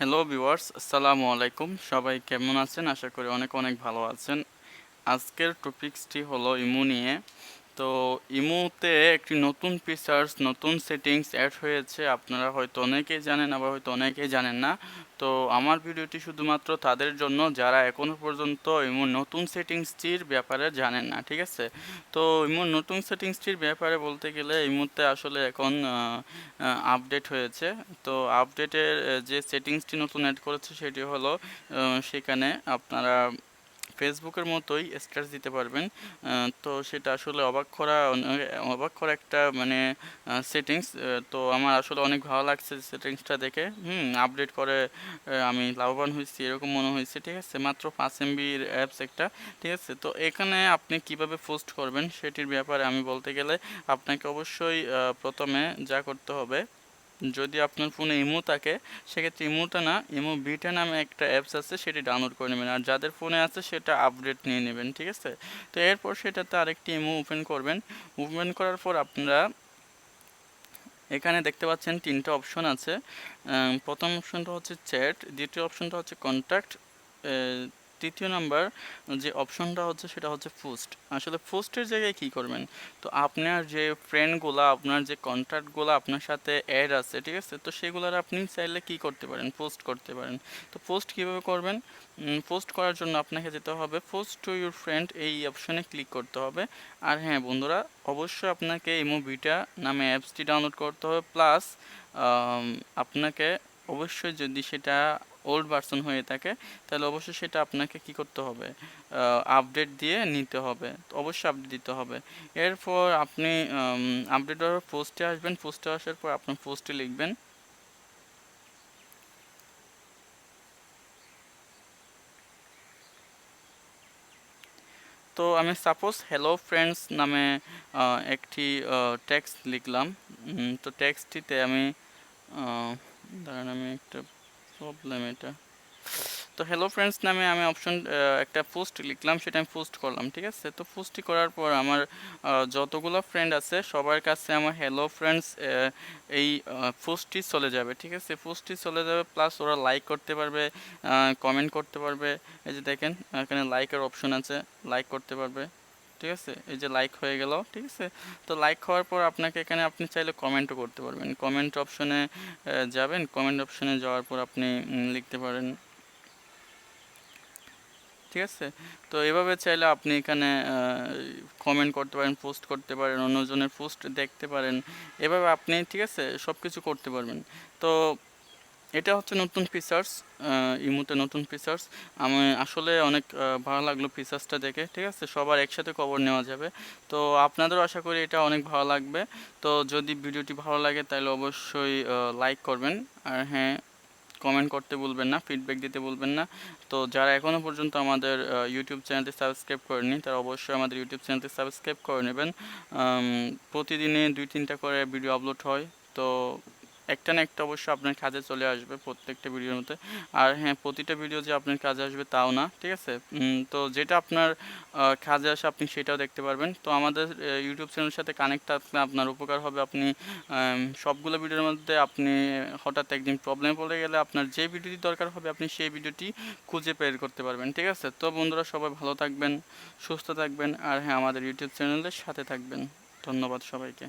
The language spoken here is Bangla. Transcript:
হ্যালো ভিওয়ার্স আসসালামু আলাইকুম সবাই কেমন আছেন? আশা করি অনেক অনেক ভালো আছেন। আজকের টপিক্সটি হলো ইমু নিয়ে তো ইমুতে একটি নতুন ফিচার্স নতুন সেটিংস অ্যাড হয়েছে। আপনারা হয়তো অনেকেই জানেন, আবার হয়তো অনেকেই জানেন না। তো আমার ভিডিওটি শুধুমাত্র তাদের জন্য, যারা এখনও পর্যন্ত ইমুর নতুন সেটিংসটির ব্যাপারে জানেন না, ঠিক আছে? তো ইমুর নতুন সেটিংসটির ব্যাপারে বলতে গেলে, এই মুহূর্তে আসলে এখন আপডেট হয়েছে। তো আপডেটের যে সেটিংসটি নতুন অ্যাড করেছে, সেটি হলো সেখানে আপনারা ফেসবুকের মতোই স্ট্যাটাস দিতে পারবেন। তো সেটা আসলে অবাক করা অবাক করা একটা মানে সেটিংস তো আমার আসলে অনেক ভালো লাগছে সেটিংসটা দেখে। হুম আপডেট করে আমি লাভবান হয়েছি, এরকম মনে হয়েছে, ঠিক আছে? মাত্র পাঁচ এমবির অ্যাপস একটা, ঠিক আছে? তো এখানে আপনি কীভাবে পোস্ট করবেন সেটির ব্যাপারে আমি বলতে গেলে আপনাকে অবশ্যই প্রথমে যা করতে হবে যদি আপনার ফোনে ইমো থাকে, সেক্ষেত্রে ইমোটা না, ইমো বিটা নামে একটা অ্যাপস আছে, সেটি ডাউনলোড করে নেবেন। আর যাদের ফোনে আছে, সেটা আপডেট নিয়ে নেবেন, ঠিক আছে? তো এরপর সেটাতে আরেকটি ইমো ওপেন করবেন। ওপেন করার পর আপনারা এখানে দেখতে পাচ্ছেন তিনটা অপশন আছে। প্রথম অপশনটা হচ্ছে চ্যাট দ্বিতীয় অপশনটা হচ্ছে কন্ট্যাক্ট তৃতীয় নাম্বার যে অপশনটা হচ্ছে সেটা হচ্ছে পোস্ট আসলে পোস্টের জায়গায় কি করবেন? তো আপনার যে ফ্রেন্ডগুলো, আপনার যে কন্ট্যাক্টগুলো আপনার সাথে অ্যাড আছে, ঠিক আছে? তো সেগুলোর আপনি চাইলে কি করতে পারেন? পোস্ট করতে পারেন। তো পোস্ট কীভাবে করবেন? পোস্ট করার জন্য আপনাকে যেতে হবে পোস্ট টু ইউর ফ্রেন্ড এই অপশনে ক্লিক করতে হবে। আর হ্যাঁ বন্ধুরা, অবশ্যই আপনাকে ইমোভিটা নামে অ্যাপসটি ডাউনলোড করতে হবে। প্লাস আপনাকে অবশ্যই যদি সেটা ওল্ড ভার্সন হয়ে থাকে, তাহলে অবশ্যই সেটা আপনাকে কি করতে হবে? আপডেট দিয়ে নিতে হবে। অবশ্যই আপডেট দিতে হবে। এরপর আপনি আপডেট হওয়ার পোস্টে আসবেন। পোস্টে আসার পর আপনার পোস্টে লিখবেন, তো আমি সাপোজ হ্যালো ফ্রেন্ডস নামে একটি টেক্সট লিখলাম। তো টেক্সটটিতে আমি দাঁড়ান, আমি একটা প্রবলেম এটা। তো হ্যালো ফ্রেন্ডস নামে আমি অপশন একটা পোস্ট লিখলাম, সেটা আমি পোস্ট করলাম, ঠিক আছে? তো পোস্টটি করার পর আমার যতগুলো ফ্রেন্ড আছে, সবার কাছে আমার হ্যালো ফ্রেন্ডস এই পোস্টটি চলে যাবে, ঠিক আছে? পোস্টটি চলে যাবে প্লাস ওরা লাইক করতে পারবে কমেন্ট করতে পারবে। এই যে দেখেন, এখানে লাইকের অপশন আছে লাইক করতে পারবে। ঠিক আছে? এই যে লাইক হয়ে গেল, ঠিক আছে? তো লাইক হওয়ার পর আপনাকে এখানে আপনি চাইলে কমেন্টও করতে পারবেন। কমেন্ট অপশনে যাবেন। কমেন্ট অপশনে যাওয়ার পর আপনি লিখতে পারেন। ঠিক আছে? তো এভাবে চাইলে আপনি এখানে কমেন্ট করতে পারেন পোস্ট করতে পারেন, অন্যজনের পোস্ট দেখতে পারেন। এভাবে আপনি, ঠিক আছে? সব কিছু করতে পারবেন। তো এটা হচ্ছে নতুন ফিচার্স ইমুতে নতুন ফিচার্স আমি আসলে অনেক ভালো লাগল ফিচার্সটা দেখে, ঠিক আছে? সবার একসাথে খবর নেওয়া যাবে। তো আপনাদেরও আশা করি এটা অনেক ভালো লাগবে। তো যদি ভিডিওটি ভালো লাগে, তাহলে অবশ্যই লাইক করবেন। আর হ্যাঁ কমেন্ট করতে বলবেন না ফিডব্যাক দিতে বলবেন না। তো যারা এখনও পর্যন্ত আমাদের ইউটিউব চ্যানেলটি সাবস্ক্রাইব করেনি তারা অবশ্যই আমাদের ইউটিউব চ্যানেলটি সাবস্ক্রাইব করে নেবেন। প্রতিদিনে দুই তিনটা করে ভিডিও আপলোড হয়। তো একটা না একটা অবশ্যই আপনার কাজে চলে আসবে প্রত্যেকটা ভিডিওর মধ্যে। আর হ্যাঁ প্রতিটা ভিডিও যে আপনার কাজে আসবে তাও না, ঠিক আছে? তো যেটা আপনার কাজে আসে আপনি সেটাও দেখতে পারবেন। তো আমাদের ইউটিউব চ্যানেলের সাথে কানেক্ট থাকলে আপনার উপকার হবে। আপনি সবগুলো ভিডিওর মধ্যে আপনি হঠাৎ একদিন প্রবলেম পড়ে গেলে আপনার যে ভিডিওটি দরকার হবে, আপনি সেই ভিডিওটি খুঁজে বের করতে পারবেন, ঠিক আছে? তো বন্ধুরা, সবাই ভালো থাকবেন, সুস্থ থাকবেন। আর হ্যাঁ আমাদের ইউটিউব চ্যানেলের সাথে থাকবেন। ধন্যবাদ সবাইকে।